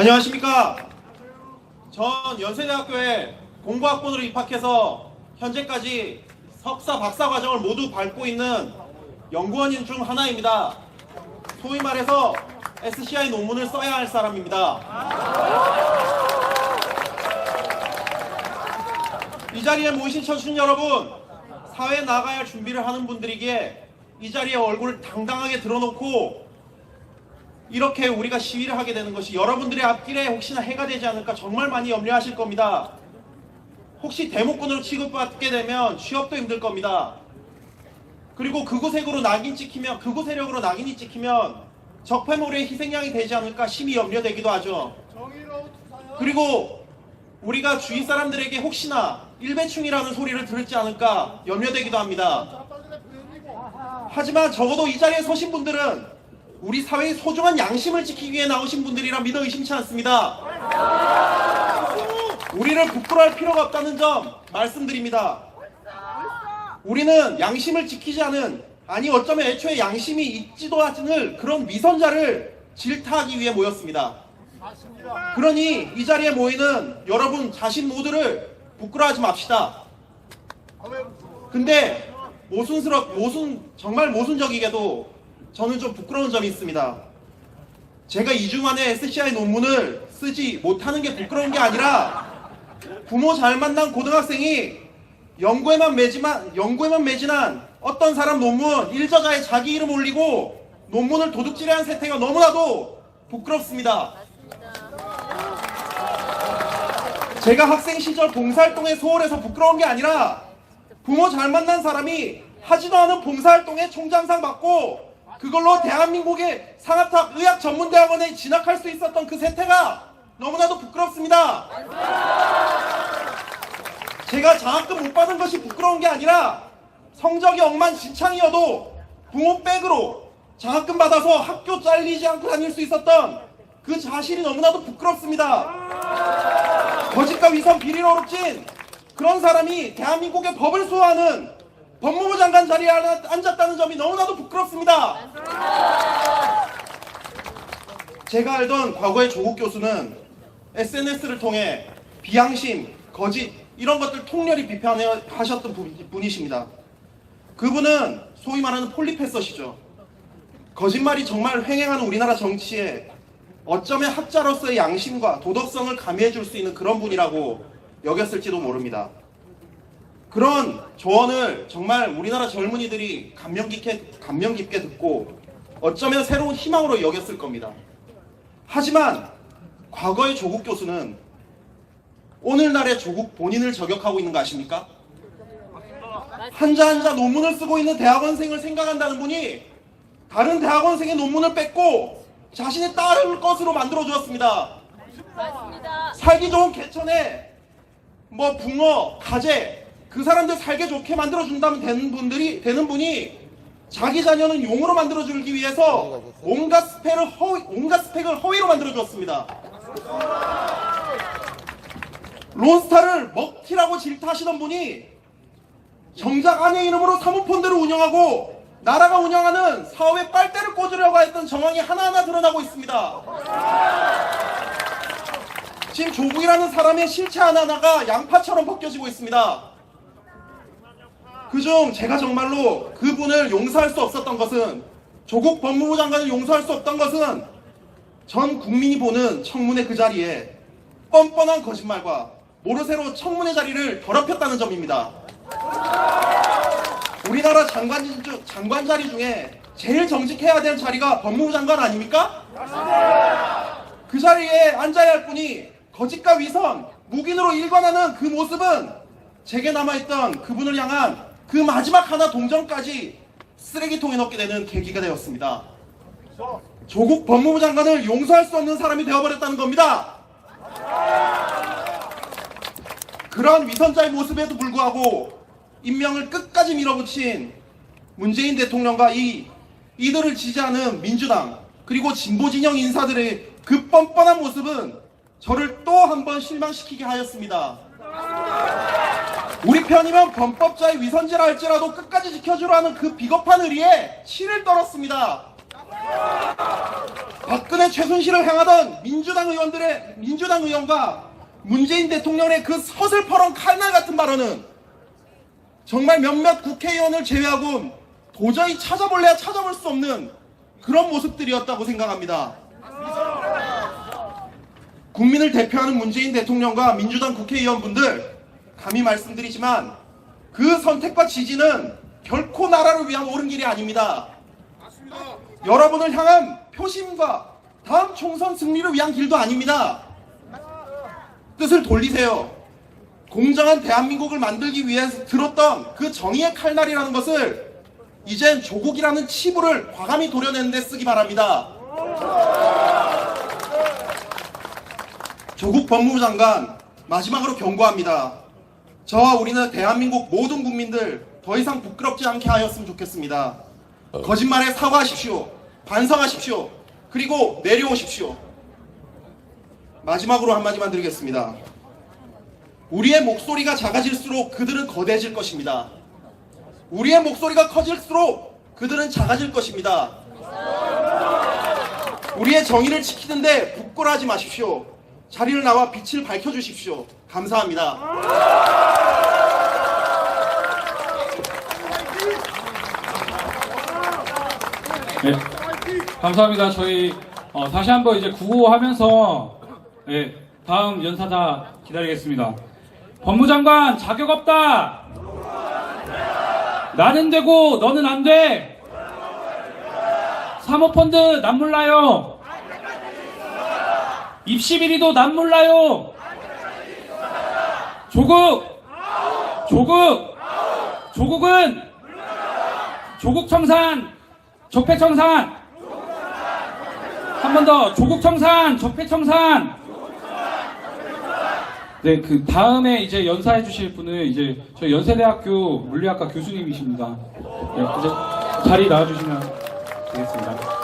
안녕하십니까. 전 연세대학교에 공부학번으로 입학해서 현재까지 석사, 박사 과정을 모두 밟고 있는 연구원인 중 하나입니다. 소위 말해서 SCI 논문을 써야 할 사람입니다. 이 자리에 모이신 청춘 여러분, 사회에 나가야 할 준비를 하는 분들이기에 이 자리에 얼굴을 당당하게 드러놓고 이렇게 우리가 시위를 하게 되는 것이 여러분들의 앞길에 혹시나 해가 되지 않을까 정말 많이 염려하실 겁니다. 혹시 대목군으로 취급받게 되면 취업도 힘들 겁니다. 그리고 그곳색으로 낙인 찍히면 그곳 세력으로 낙인이 찍히면 적폐몰의 희생양이 되지 않을까 심히 염려되기도 하죠. 그리고 우리가 주위 사람들에게 혹시나 일배충이라는 소리를 들을지 않을까 염려되기도 합니다. 하지만 적어도 이 자리에 서신 분들은 우리 사회의 소중한 양심을 지키기 위해 나오신 분들이라 믿어 의심치 않습니다. 우리를 부끄러워할 필요가 없다는 점 말씀드립니다. 우리는 양심을 지키지 않은 아니 어쩌면 애초에 양심이 있지도 않을 그런 위선자를 질타하기 위해 모였습니다. 그러니 이 자리에 모이는 여러분 자신 모두를 부끄러워하지 맙시다. 근데 모순스럽 모순 정말 모순적이게도 저는 좀 부끄러운 점이 있습니다. 제가 2주 만에 SCI 논문을 쓰지 못하는 게 부끄러운 게 아니라 부모 잘 만난 고등학생이 연구에만 매지만 연구에만 매진한 어떤 사람 논문 일저자에 자기 이름 올리고 논문을 도둑질하는 세태가 너무나도 부끄럽습니다. 제가 학생 시절 봉사활동에 소홀해서 부끄러운 게 아니라 부모 잘 만난 사람이 하지도 않은 봉사활동에 총장상 받고 그걸로 대한민국의 상하탑 의학 전문대학원에 진학할 수 있었던 그 세태가 너무나도 부끄럽습니다. 제가 장학금 못 받은 것이 부끄러운 게 아니라 성적이 엉망진창이어도 부모 백으로 장학금 받아서 학교 잘리지 않고 다닐 수 있었던 그 자신이 너무나도 부끄럽습니다. 거짓과 위선 비리로 어렵진 그런 사람이 대한민국의 법을 수호하는 법무부 장관 자리에 앉았다는 점이 너무나도 부끄럽습니다. 제가 알던 과거의 조국 교수는 SNS를 통해 비양심, 거짓 이런 것들 통렬히 비판하셨던 분- 분이십니다. 그분은 소위 말하는 폴리페서시죠. 거짓말이 정말 횡행하는 우리나라 정치에 어쩌면 학자로서의 양심과 도덕성을 가미해 줄 수 있는 그런 분이라고 여겼을지도 모릅니다. 그런 조언을 정말 우리나라 젊은이들이 감명 깊게, 감명 깊게 듣고 어쩌면 새로운 희망으로 여겼을 겁니다. 하지만 과거의 조국 교수는 오늘날의 조국 본인을 저격하고 있는 거 아십니까? 한자 한자 논문을 쓰고 있는 대학원생을 생각한다는 분이 다른 대학원생의 논문을 뺏고 자신의 딸을 것으로 만들어 주었습니다. 맞습니다. 살기 좋은 개천에 뭐 붕어, 가재 그 사람들 살기 좋게 만들어 준다면 되는 분들이 되는 분이 자기 자녀는 용으로 만들어 주기 위해서 온갖 스펙을 허위, 온갖 스펙을 허위로 만들어 주었습니다. 론스타를 먹튀라고 질타하시던 분이 정작 아내 이름으로 사모펀드를 운영하고 나라가 운영하는 사업에 빨대를 꽂으려고 했던 정황이 하나하나 드러나고 있습니다. 지금 조국이라는 사람의 실체 하나하나가 양파처럼 벗겨지고 있습니다. 그 중 제가 정말로 그분을 용서할 수 없었던 것은 조국 법무부 장관을 용서할 수 없던 것은 전 국민이 보는 청문회 그 자리에 뻔뻔한 거짓말과 모르쇠로 청문회 자리를 더럽혔다는 점입니다. 우리나라 장관, 주- 장관 자리 중에 제일 정직해야 될 자리가 법무부 장관 아닙니까? 그 자리에 앉아야 할 분이 거짓과 위선, 묵인으로 일관하는 그 모습은 제게 남아있던 그분을 향한 그 마지막 하나 동정까지 쓰레기통에 넣게 되는 계기가 되었습니다. 조국 법무부 장관을 용서할 수 없는 사람이 되어버렸다는 겁니다. 그러한 위선자의 모습에도 불구하고 임명을 끝까지 밀어붙인 문재인 대통령과 이 이들을 지지하는 민주당 그리고 진보 진영 인사들의 그 뻔뻔한 모습은 저를 또 한 번 실망시키게 하였습니다. 우리 편이면 범법자의 위선죄라 할지라도 끝까지 지켜주려 하는 그 비겁한 의리에 치를 떨었습니다. 박근혜 최순실을 향하던 민주당 의원들의 민주당 의원과 문재인 대통령의 그 서슬퍼런 칼날 같은 발언은 정말 몇몇 국회의원을 제외하고 도저히 찾아볼래야 찾아볼 수 없는 그런 모습들이었다고 생각합니다. 국민을 대표하는 문재인 대통령과 민주당 국회의원분들 감히 말씀드리지만 그 선택과 지지는 결코 나라를 위한 옳은 길이 아닙니다. 여러분을 향한 표심과 다음 총선 승리를 위한 길도 아닙니다. 뜻을 돌리세요. 공정한 대한민국을 만들기 위해 들었던 그 정의의 칼날이라는 것을 이젠 조국이라는 치부를 과감히 도려내는 데 쓰기 바랍니다. 조국 법무부 장관 마지막으로 경고합니다. 저와 우리는 대한민국 모든 국민들 더 이상 부끄럽지 않게 하였으면 좋겠습니다. 거짓말에 사과하십시오. 반성하십시오. 그리고 내려오십시오. 마지막으로 한마디만 드리겠습니다. 우리의 목소리가 작아질수록 그들은 거대해질 것입니다. 우리의 목소리가 커질수록 그들은 작아질 것입니다. 우리의 정의를 지키는데 부끄러워하지 마십시오. 자리를 나와 빛을 밝혀주십시오. 감사합니다. 네, 감사합니다. 저희 어, 다시 한번 이제 구호하면서 네, 다음 연사자 기다리겠습니다. 법무장관 자격 없다. 나는 되고 너는 안 돼. 사모펀드 남 몰라요. 입시 비리도 남 몰라요. 조국 조국 조국은 조국 청산 적폐 청산 한 번 더 조국 청산 적폐 청산 네 그 다음에 이제 연사해 주실 분은 이제 저희 연세대학교 물리학과 교수님이십니다 네 이제 자리 나와주시면 되겠습니다!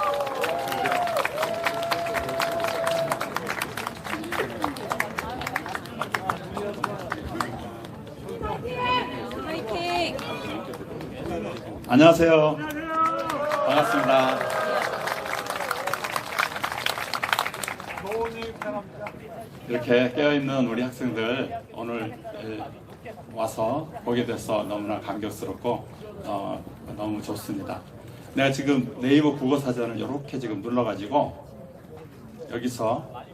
안녕하세요. 반갑습니다. 이렇게 깨어있는 우리 학생들 오늘 에, 와서 보게 돼서 너무나 감격스럽고 어, 너무 좋습니다. 내가 지금 네이버 국어사전을 이렇게 지금 눌러가지고 여기서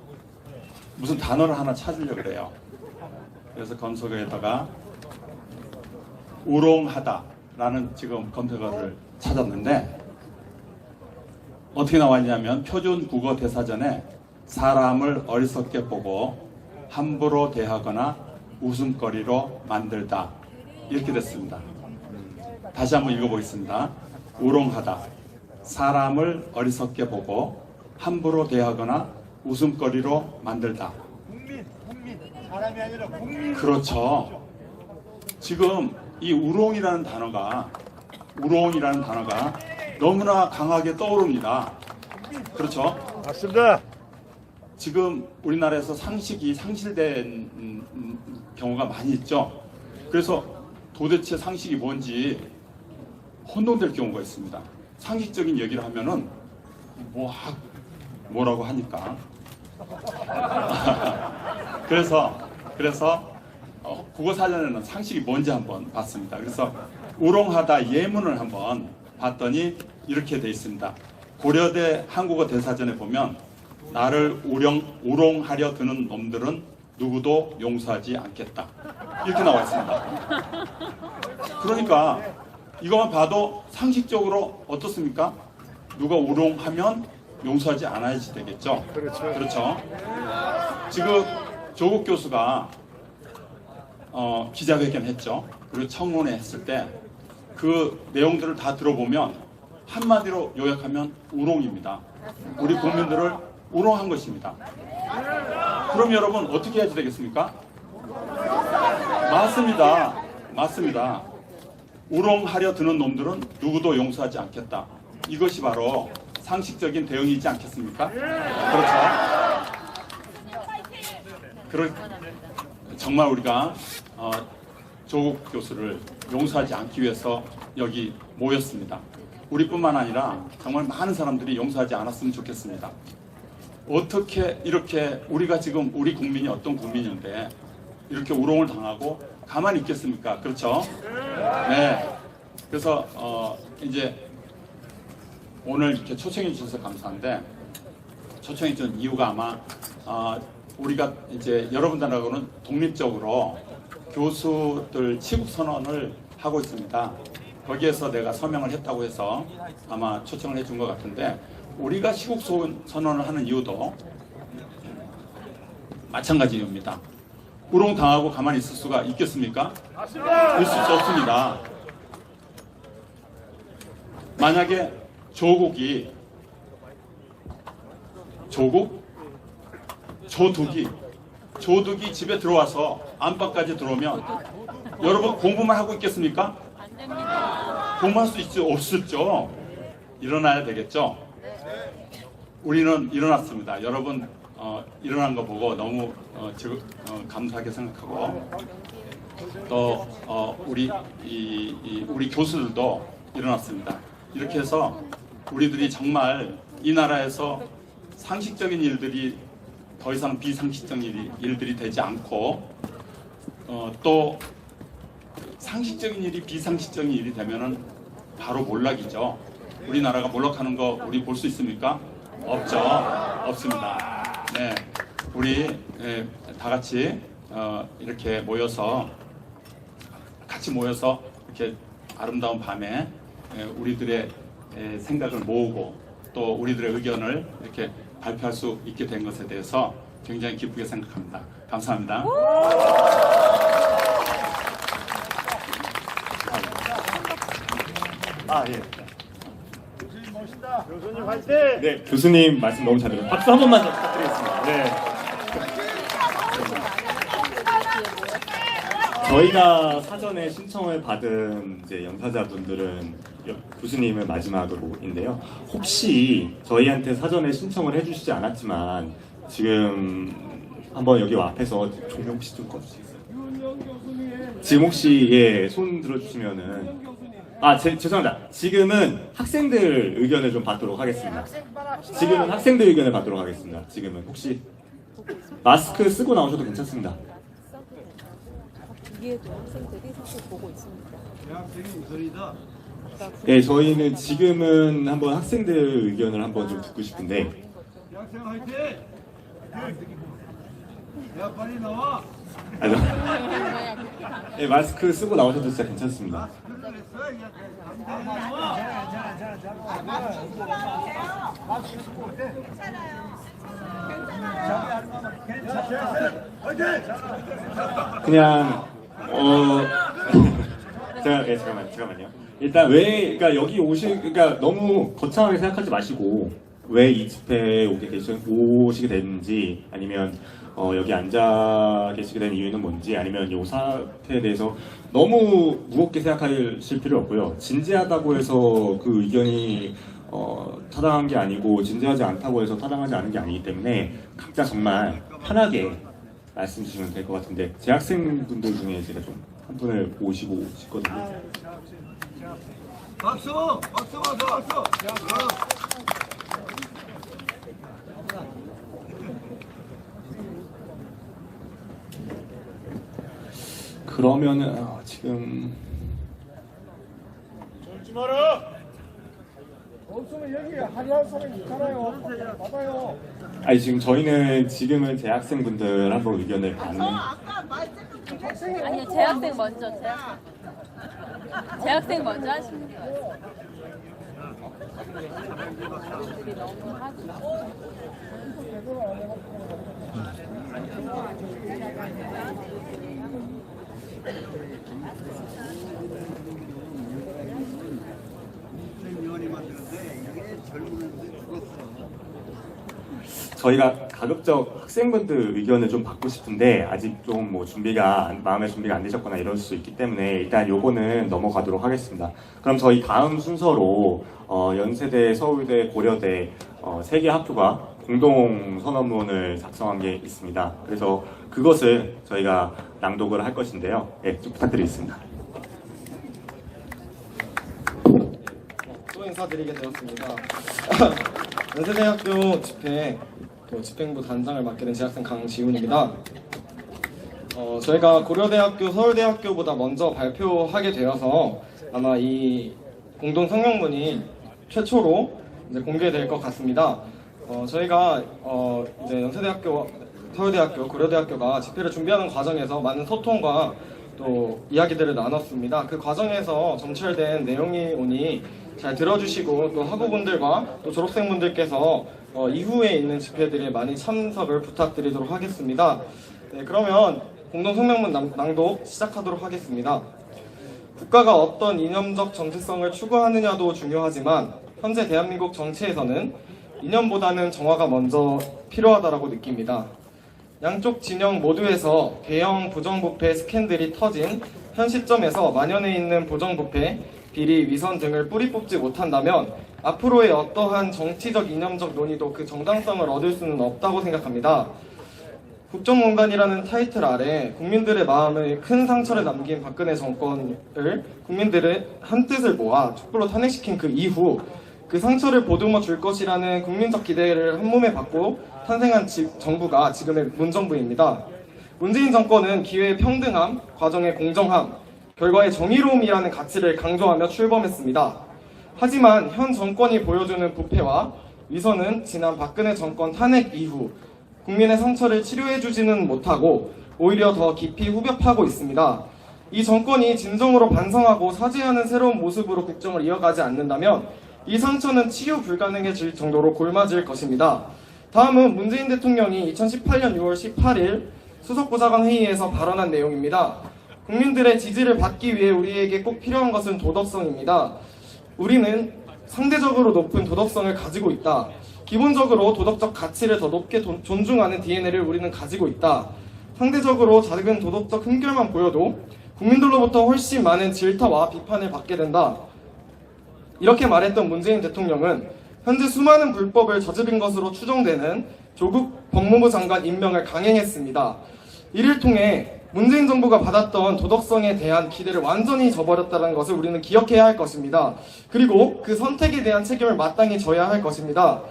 무슨 단어를 하나 찾으려고 그래요. 그래서 검색어에다가 우롱하다라는 지금 검색어를 찾았는데 어떻게 나왔냐면 표준 국어 대사전에 사람을 어리석게 보고 함부로 대하거나 웃음거리로 만들다 이렇게 됐습니다. 다시 한번 읽어보겠습니다. 우롱하다 사람을 어리석게 보고 함부로 대하거나 웃음거리로 만들다. 사람이 아니라. 그렇죠. 지금 이 우롱이라는 단어가 우롱이라는 단어가 너무나 강하게 떠오릅니다. 그렇죠. 맞습니다. 지금 우리나라에서 상식이 상실된 음, 음, 경우가 많이 있죠. 그래서 도대체 상식이 뭔지 혼돈될 경우가 있습니다. 상식적인 얘기를 하면은 뭐 하- 뭐라고 하니까. 그래서 그래서 어, 국어 사전에는 상식이 뭔지 한번 봤습니다. 그래서 우롱하다 예문을 한번 봤더니 이렇게 돼 있습니다. 고려대 한국어 대사전에 보면 나를 우령, 우롱하려 드는 놈들은 누구도 용서하지 않겠다. 이렇게 나와 있습니다. 그러니까 이것만 봐도 상식적으로 어떻습니까? 누가 우롱하면 용서하지 않아야지 되겠죠. 그렇죠. 그렇죠. 지금 조국 교수가 어, 기자회견 했죠. 그리고 청문회 했을 때 그 내용들을 다 들어보면 한마디로 요약하면 우롱입니다. 우리 국민들을 우롱한 것입니다. 그럼 여러분 어떻게 해야 되겠습니까? 맞습니다. 맞습니다. 우롱하려 드는 놈들은 누구도 용서하지 않겠다. 이것이 바로 상식적인 대응이지 않겠습니까? 그렇죠. 그럴, 정말 우리가 어, 조국 교수를 용서하지 않기 위해서 여기 모였습니다. 우리뿐만 아니라 정말 많은 사람들이 용서하지 않았으면 좋겠습니다. 어떻게 이렇게 우리가 지금 우리 국민이 어떤 국민인데 이렇게 우롱을 당하고 가만히 있겠습니까? 그렇죠? 네. 그래서 어 이제 오늘 이렇게 초청해 주셔서 감사한데 초청해 준 이유가 아마 어, 우리가 이제 여러분들하고는 독립적으로 교수들 치국 선언을 하고 있습니다. 거기에서 내가 서명을 했다고 해서 아마 초청을 해준 것 같은데 우리가 시국 소- 선언을 하는 이유도 마찬가지 이유입니다. 우롱 당하고 가만히 있을 수가 있겠습니까? 있을 수 없습니다. 만약에 조국이 조국 조둑이 조둑이 집에 들어와서 안방까지 들어오면 여러분 공부만 하고 있겠습니까? 공부할 수 있죠 없었죠 일어나야 되겠죠 우리는 일어났습니다 여러분 어, 일어난 거 보고 너무 어, 즐- 어, 감사하게 생각하고 또 어, 우리 이, 이 우리 교수들도 일어났습니다. 이렇게 해서 우리들이 정말 이 나라에서 상식적인 일들이 더 이상 비상식적인 일들이 되지 않고 어, 또 상식적인 일이 비상식적인 일이 되면은 바로 몰락이죠. 우리나라가 몰락하는 거 우리 볼 수 있습니까? 없죠. 없습니다. 네, 우리 예, 다 같이 어, 이렇게 모여서 같이 모여서 이렇게 아름다운 밤에 에, 우리들의 에, 생각을 모으고 또 우리들의 의견을 이렇게 발표할 수 있게 된 것에 대해서 굉장히 기쁘게 생각합니다. 감사합니다. 아 예. 교수님 멋있다. 교수님 화이팅. 네, 교수님 말씀 너무 잘 들었어요. 박수 한 번만 더 부탁드리겠습니다. 네. 저희가 사전에 신청을 받은 이제 연사자분들은 여- 교수님을 마지막으로인데요. 혹시 저희한테 사전에 신청을 해주시지 않았지만 지금 한번 여기 앞에서 조명 혹시 좀 꺼주시겠어요? 지금 혹시 예, 손 들어주시면은 아 제, 죄송합니다. 지금은 학생들 의견을 좀 받도록 하겠습니다. 지금은 학생들 의견을 받도록 하겠습니다. 지금은 혹시 마스크 쓰고 나오셔도 괜찮습니다. 뒤에도 학생들이 사실 보고 있습니다. 예, 저희는 지금은 한번 학생들 의견을 한번 좀 듣고 싶은데 대학생 화이팅. 야 빨리 나와. 아니, 예, 마스크 쓰고 나오셔도 진짜 괜찮습니다. 그냥 어 제가 예 잠깐만 잠깐만요. 일단 왜 그러니까 여기 오시 그러니까 너무 거창하게 생각하지 마시고 왜 이 집회에 오게 되시 오시게 됐는지 아니면 어 여기 앉아 계시게 된 이유는 뭔지 아니면 이 사태에 대해서 너무 무겁게 생각하실 필요 없고요. 진지하다고 해서 그 의견이 어, 타당한 게 아니고 진지하지 않다고 해서 타당하지 않은 게 아니기 때문에 각자 정말 편하게 말씀 주시면 될 것 같은데 재학생분들 중에 제가 좀 한 분을 모시고 싶거든요. 박수. 박수 박수 박수. 그러면은 아, 지금 쫄지 마라. 없으면 여기 한의할 사람 있잖아요. 받아요. 아니 지금 저희는 지금은 재학생분들 한번 의견을 받는 아니요, 재학생 먼저, 재학생. 재학생 먼저 너무 하지 마. 저희가 가급적 학생분들 의견을 좀 받고 싶은데 아직 좀 뭐 준비가 안- 마음의 준비가 안 되셨거나 이럴 수 있기 때문에 일단 요거는 넘어가도록 하겠습니다. 그럼 저희 다음 순서로 어, 연세대, 서울대, 고려대 어, 세개 학교가 공동 선언문을 작성한 게 있습니다. 그래서 그것을 저희가 낭독을 할 것인데요. 예, 좀 부탁드리겠습니다. 또 인사드리게 되었습니다. 연세대학교 집회 또 집행부 단장을 맡게 된 재학생 강지훈입니다. 어, 저희가 고려대학교, 서울대학교보다 먼저 발표하게 되어서 아마 이 공동 성명문이 최초로 공개될 것 같습니다. 어, 저희가 어, 이제 연세대학교, 서울대학교, 고려대학교가 집회를 준비하는 과정에서 많은 소통과 또 이야기들을 나눴습니다. 그 과정에서 점철된 내용이 오니 잘 들어주시고 또 학우분들과 또 졸업생분들께서 어, 이후에 있는 집회들에 많이 참석을 부탁드리도록 하겠습니다. 네, 그러면 공동성명문 낭- 낭독 시작하도록 하겠습니다. 국가가 어떤 이념적 정체성을 추구하느냐도 중요하지만 현재 대한민국 정치에서는 이념보다는 정화가 먼저 필요하다고 느낍니다. 양쪽 진영 모두에서 대형 부정부패 스캔들이 터진 현 시점에서 만연해 있는 부정부패, 비리, 위선 등을 뿌리 뽑지 못한다면 앞으로의 어떠한 정치적 이념적 논의도 그 정당성을 얻을 수는 없다고 생각합니다. 국정농단이라는 타이틀 아래 국민들의 마음에 큰 상처를 남긴 박근혜 정권을 국민들의 한 뜻을 모아 촛불로 탄핵시킨 그 이후 그 상처를 보듬어 줄 것이라는 국민적 기대를 한몸에 받고 탄생한 지- 정부가 지금의 문정부입니다. 문재인 정권은 기회의 평등함, 과정의 공정함, 결과의 정의로움이라는 가치를 강조하며 출범했습니다. 하지만 현 정권이 보여주는 부패와 위선은 지난 박근혜 정권 탄핵 이후 국민의 상처를 치료해주지는 못하고 오히려 더 깊이 후벼파고 있습니다. 이 정권이 진정으로 반성하고 사죄하는 새로운 모습으로 국정을 이어가지 않는다면 이 상처는 치유 불가능해질 정도로 골맞을 것입니다. 다음은 문재인 대통령이 2018년 6월 18일 수석보좌관 회의에서 발언한 내용입니다. 국민들의 지지를 받기 위해 우리에게 꼭 필요한 것은 도덕성입니다. 우리는 상대적으로 높은 도덕성을 가지고 있다. 기본적으로 도덕적 가치를 더 높게 돈- 존중하는 DNA를 우리는 가지고 있다. 상대적으로 작은 도덕적 흠결만 보여도 국민들로부터 훨씬 많은 질타와 비판을 받게 된다. 이렇게 말했던 문재인 대통령은 현재 수많은 불법을 저지른 것으로 추정되는 조국 법무부 장관 임명을 강행했습니다. 이를 통해 문재인 정부가 받았던 도덕성에 대한 기대를 완전히 저버렸다는 것을 우리는 기억해야 할 것입니다. 그리고 그 선택에 대한 책임을 마땅히 져야 할 것입니다.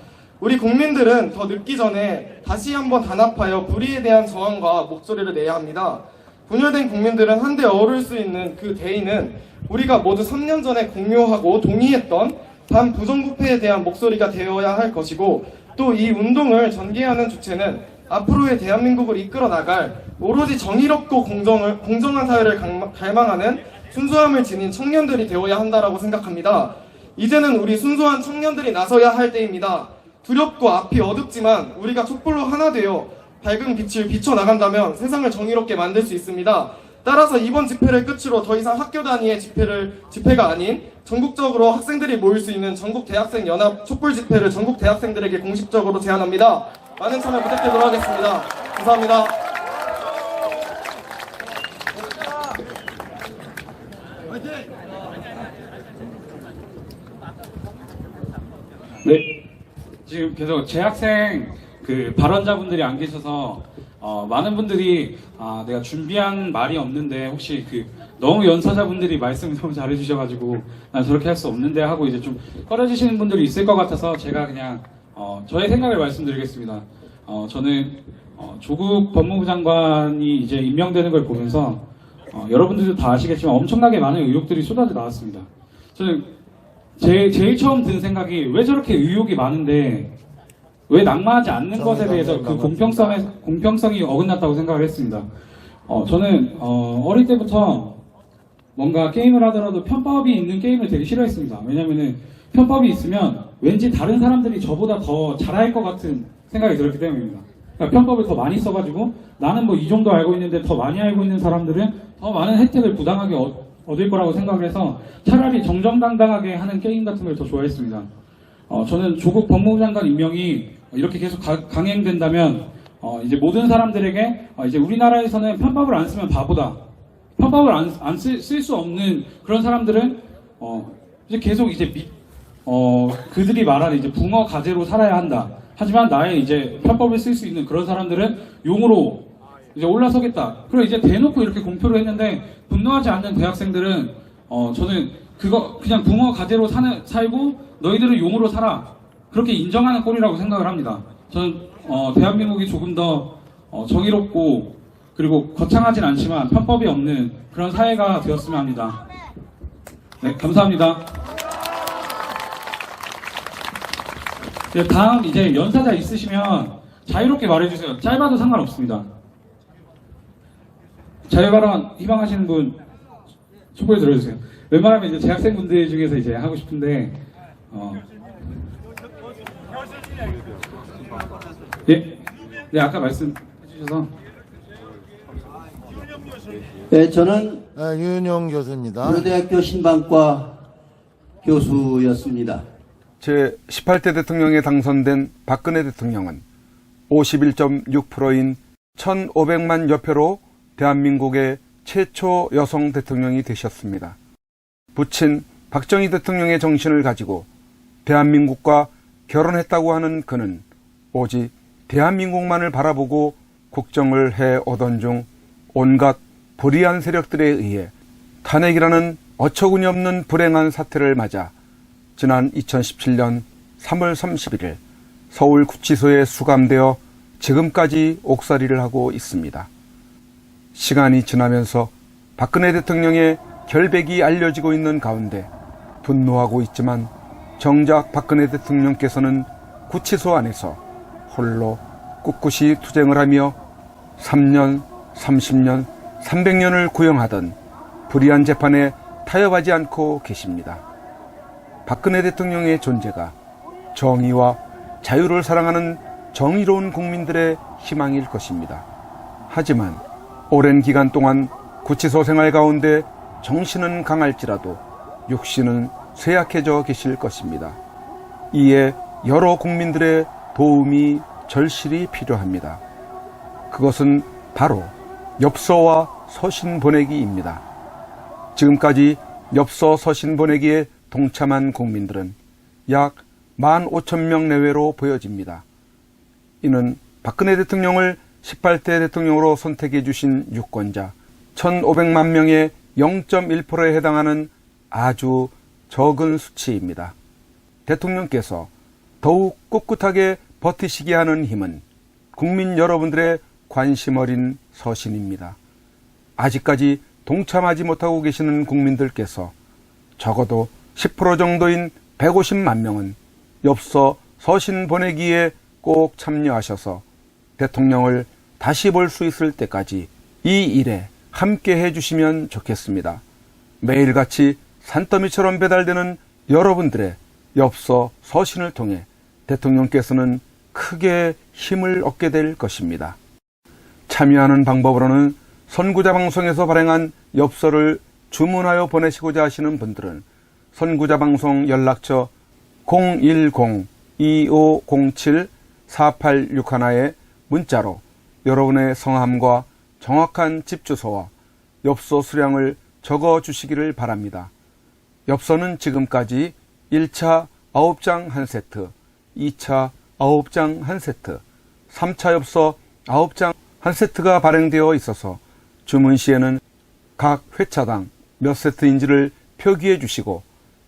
우리 국민들은 더 늦기 전에 다시 한번 단합하여 불의에 대한 저항과 목소리를 내야 합니다. 분열된 국민들은 한데 어울릴 수 있는 그 대의는 우리가 모두 3년 전에 공유하고 동의했던 반부정부패에 대한 목소리가 되어야 할 것이고 또 이 운동을 전개하는 주체는 앞으로의 대한민국을 이끌어 나갈 오로지 정의롭고 공정을, 공정한 사회를 갈망하는 순수함을 지닌 청년들이 되어야 한다라고 생각합니다. 이제는 우리 순수한 청년들이 나서야 할 때입니다. 두렵고 앞이 어둡지만 우리가 촛불로 하나 되어 밝은 빛을 비춰 나간다면 세상을 정의롭게 만들 수 있습니다. 따라서 이번 집회를 끝으로 더 이상 학교 단위의 집회를 집회가 아닌 전국적으로 학생들이 모일 수 있는 전국 대학생 연합 촛불 집회를 전국 대학생들에게 공식적으로 제안합니다. 많은 참여 부탁드리도록 하겠습니다. 감사합니다. 네. 지금 계속 재학생 그 발언자분들이 안 계셔서 어, 많은 분들이 아, 내가 준비한 말이 없는데 혹시 그 너무 연사자분들이 말씀을 너무 잘해주셔가지고 난 저렇게 할 수 없는데 하고 이제 좀 꺼려지시는 분들이 있을 것 같아서 제가 그냥 어, 저의 생각을 말씀드리겠습니다. 어, 저는 어, 조국 법무부 장관이 이제 임명되는 걸 보면서 어, 여러분들도 다 아시겠지만 엄청나게 많은 의혹들이 쏟아져 나왔습니다. 저는 제, 제일 처음 든 생각이 왜 저렇게 의혹이 많은데 왜 낙마하지 않는 것에 대해서 그 공평성에, 공평성이 어긋났다고 생각을 했습니다. 어, 저는 어, 어릴 때부터 뭔가 게임을 하더라도 편법이 있는 게임을 되게 싫어했습니다. 왜냐면은 편법이 있으면 왠지 다른 사람들이 저보다 더 잘할 것 같은 생각이 들었기 때문입니다. 그러니까 편법을 더 많이 써가지고 나는 뭐 이 정도 알고 있는데 더 많이 알고 있는 사람들은 더 많은 혜택을 부당하게 얻- 얻을 거라고 생각을 해서 차라리 정정당당하게 하는 게임 같은 걸 더 좋아했습니다. 어, 저는 조국 법무부 장관 임명이 이렇게 계속 가- 강행된다면 어, 이제 모든 사람들에게 어, 이제 우리나라에서는 편법을 안 쓰면 바보다. 편법을 안 쓸수 없는 그런 사람들은 어, 이제 계속 이제 미- 어, 그들이 말하는 이제 붕어 가재로 살아야 한다. 하지만 나의 이제 편법을 쓸 수 있는 그런 사람들은 용으로 이제 올라서겠다. 그리고 이제 대놓고 이렇게 공표를 했는데 분노하지 않는 대학생들은 어 저는 그거 그냥 붕어 가재로 사는 살고 너희들은 용으로 살아. 그렇게 인정하는 꼴이라고 생각을 합니다. 저는 어, 대한민국이 조금 더 어, 정의롭고 그리고 거창하진 않지만 편법이 없는 그런 사회가 되었으면 합니다. 네, 감사합니다. 네, 다음 이제 연사자 있으시면 자유롭게 말해주세요. 짧아도 상관없습니다. 자유발언 희망하시는 분 촛불 들어주세요. 웬만하면 이제 재학생분들 중에서 이제 하고 싶은데 어, 예, 네 아까 말씀해 주셔서 네, 저는 아, 윤영 교수입니다. 고려대학교 신방과 교수였습니다. 제 18대 대통령에 당선된 박근혜 대통령은 51.6%인 1,500만 여표로 대한민국의 최초 여성 대통령이 되셨습니다. 부친 박정희 대통령의 정신을 가지고 대한민국과 결혼했다고 하는 그는 오직 대한민국만을 바라보고 국정을 해 오던 중 온갖 불의한 세력들에 의해 탄핵이라는 어처구니 없는 불행한 사태를 맞아 지난 2017년 3월 31일 서울 구치소에 수감되어 지금까지 옥살이를 하고 있습니다. 시간이 지나면서 박근혜 대통령의 결백이 알려지고 있는 가운데 분노하고 있지만 정작 박근혜 대통령께서는 구치소 안에서 홀로 꿋꿋이 투쟁을 하며 3년, 30년, 300년을 구형하던 불의한 재판에 타협하지 않고 계십니다. 박근혜 대통령의 존재가 정의와 자유를 사랑하는 정의로운 국민들의 희망일 것입니다. 하지만 오랜 기간 동안 구치소 생활 가운데 정신은 강할지라도 육신은 쇠약해져 계실 것입니다. 이에 여러 국민들의 도움이 절실히 필요합니다. 그것은 바로 엽서와 서신 보내기입니다. 지금까지 엽서 서신 보내기에 동참한 국민들은 약 15,000명 내외로 보여집니다. 이는 박근혜 대통령을 18대 대통령으로 선택해 주신 유권자 1,500만 명의 0.1%에 해당하는 아주 적은 수치입니다. 대통령께서 더욱 꿋꿋하게 버티시게 하는 힘은 국민 여러분들의 관심 어린 서신입니다. 아직까지 동참하지 못하고 계시는 국민들께서 적어도 10% 정도인 150만 명은 엽서 서신 보내기에 꼭 참여하셔서 대통령을 다시 볼 수 있을 때까지 이 일에 함께 해주시면 좋겠습니다. 매일같이 산더미처럼 배달되는 여러분들의 엽서 서신을 통해 대통령께서는 크게 힘을 얻게 될 것입니다. 참여하는 방법으로는 선구자 방송에서 발행한 엽서를 주문하여 보내시고자 하시는 분들은 선구자 방송 연락처 010-2507-4861에 문자로 여러분의 성함과 정확한 집 주소와 엽서 수량을 적어 주시기를 바랍니다. 엽서는 지금까지 1차 9장 1세트, 2차 9장 1세트, 3차 엽서 9장 1세트가 발행되어 있어서 주문 시에는 각 회차당 몇 세트인지를 표기해 주시고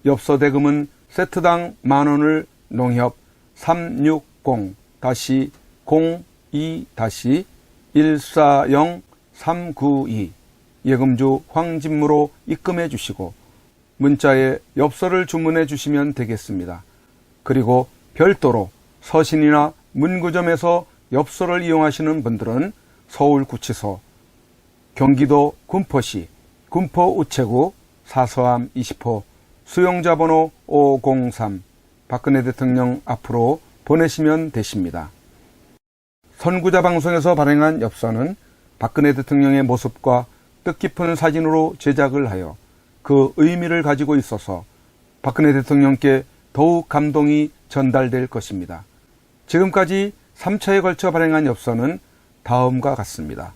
엽서 대금은 세트당 만 원을 농협 360-02-140-392 예금주 황진무로 입금해 주시고 문자에 엽서를 주문해 주시면 되겠습니다. 그리고 별도로 서신이나 문구점에서 엽서를 이용하시는 분들은 서울구치소, 경기도 군포시, 군포 우체구 사서함 20호 수용자 번호 503 박근혜 대통령 앞으로 보내시면 되십니다. 선구자 방송에서 발행한 엽서는 박근혜 대통령의 모습과 뜻깊은 사진으로 제작을 하여 그 의미를 가지고 있어서 박근혜 대통령께 더욱 감동이 전달될 것입니다. 지금까지 3차에 걸쳐 발행한 엽서는 다음과 같습니다.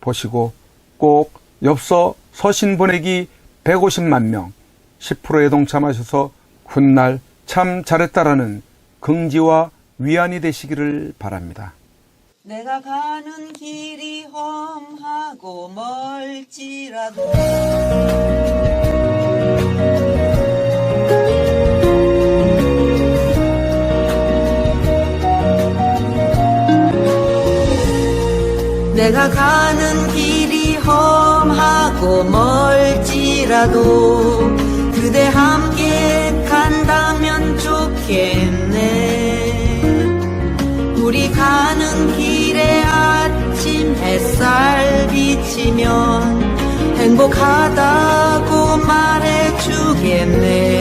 보시고 꼭 엽서 서신 보내기 150만 명 10%에 동참하셔서 훗날 참 잘했다라는 긍지와 위안이 되시기를 바랍니다. 내가 가는 길이 험하고 멀지라도. 내가 가는 길이 험하고 멀지라도 그대 한 비치면 행복하다고 말해주겠네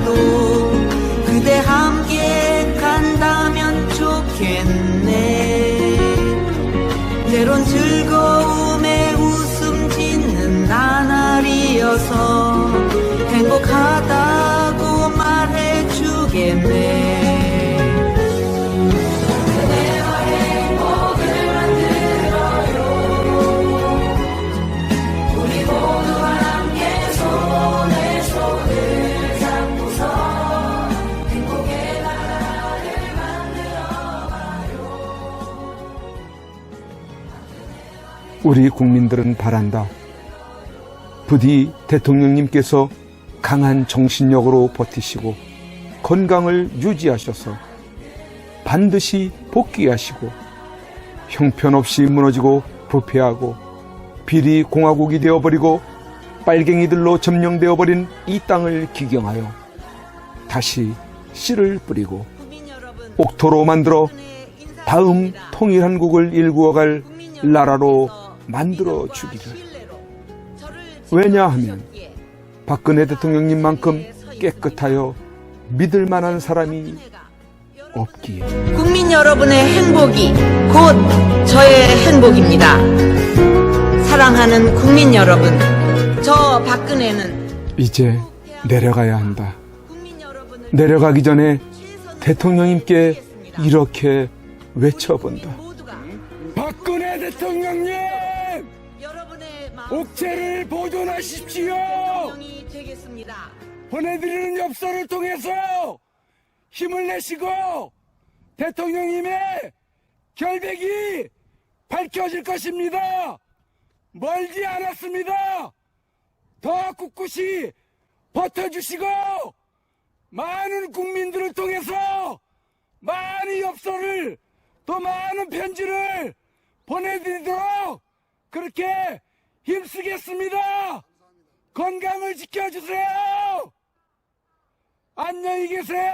길 우리 국민들은 바란다. 부디 대통령님께서 강한 정신력으로 버티시고 건강을 유지하셔서 반드시 복귀하시고 형편없이 무너지고 부패하고 비리 공화국이 되어버리고 빨갱이들로 점령되어 버린 이 땅을 기경하여 다시 씨를 뿌리고 옥토로 만들어 다음 통일한국을 일구어갈 나라로 만들어 주기를. 왜냐하면 박근혜 대통령님만큼 깨끗하여 믿을 만한 사람이 없기에. 국민 여러분의 행복이 곧 저의 행복입니다. 사랑하는 국민 여러분, 저 박근혜는 이제 내려가야 한다. 내려가기 전에 대통령님께. 이렇게 외쳐본다. 박근혜 대통령님! 옥체를 보존하십시오! 대통령이 되겠습니다. 보내드리는 엽서를 통해서 힘을 내시고 대통령님의 결백이 밝혀질 것입니다. 멀지 않았습니다. 더 꿋꿋이 버텨주시고 많은 국민들을 통해서 많은 엽서를 또 많은 편지를 보내드리도록 그렇게 힘쓰겠습니다. 건강을 지켜주세요. 안녕히 계세요.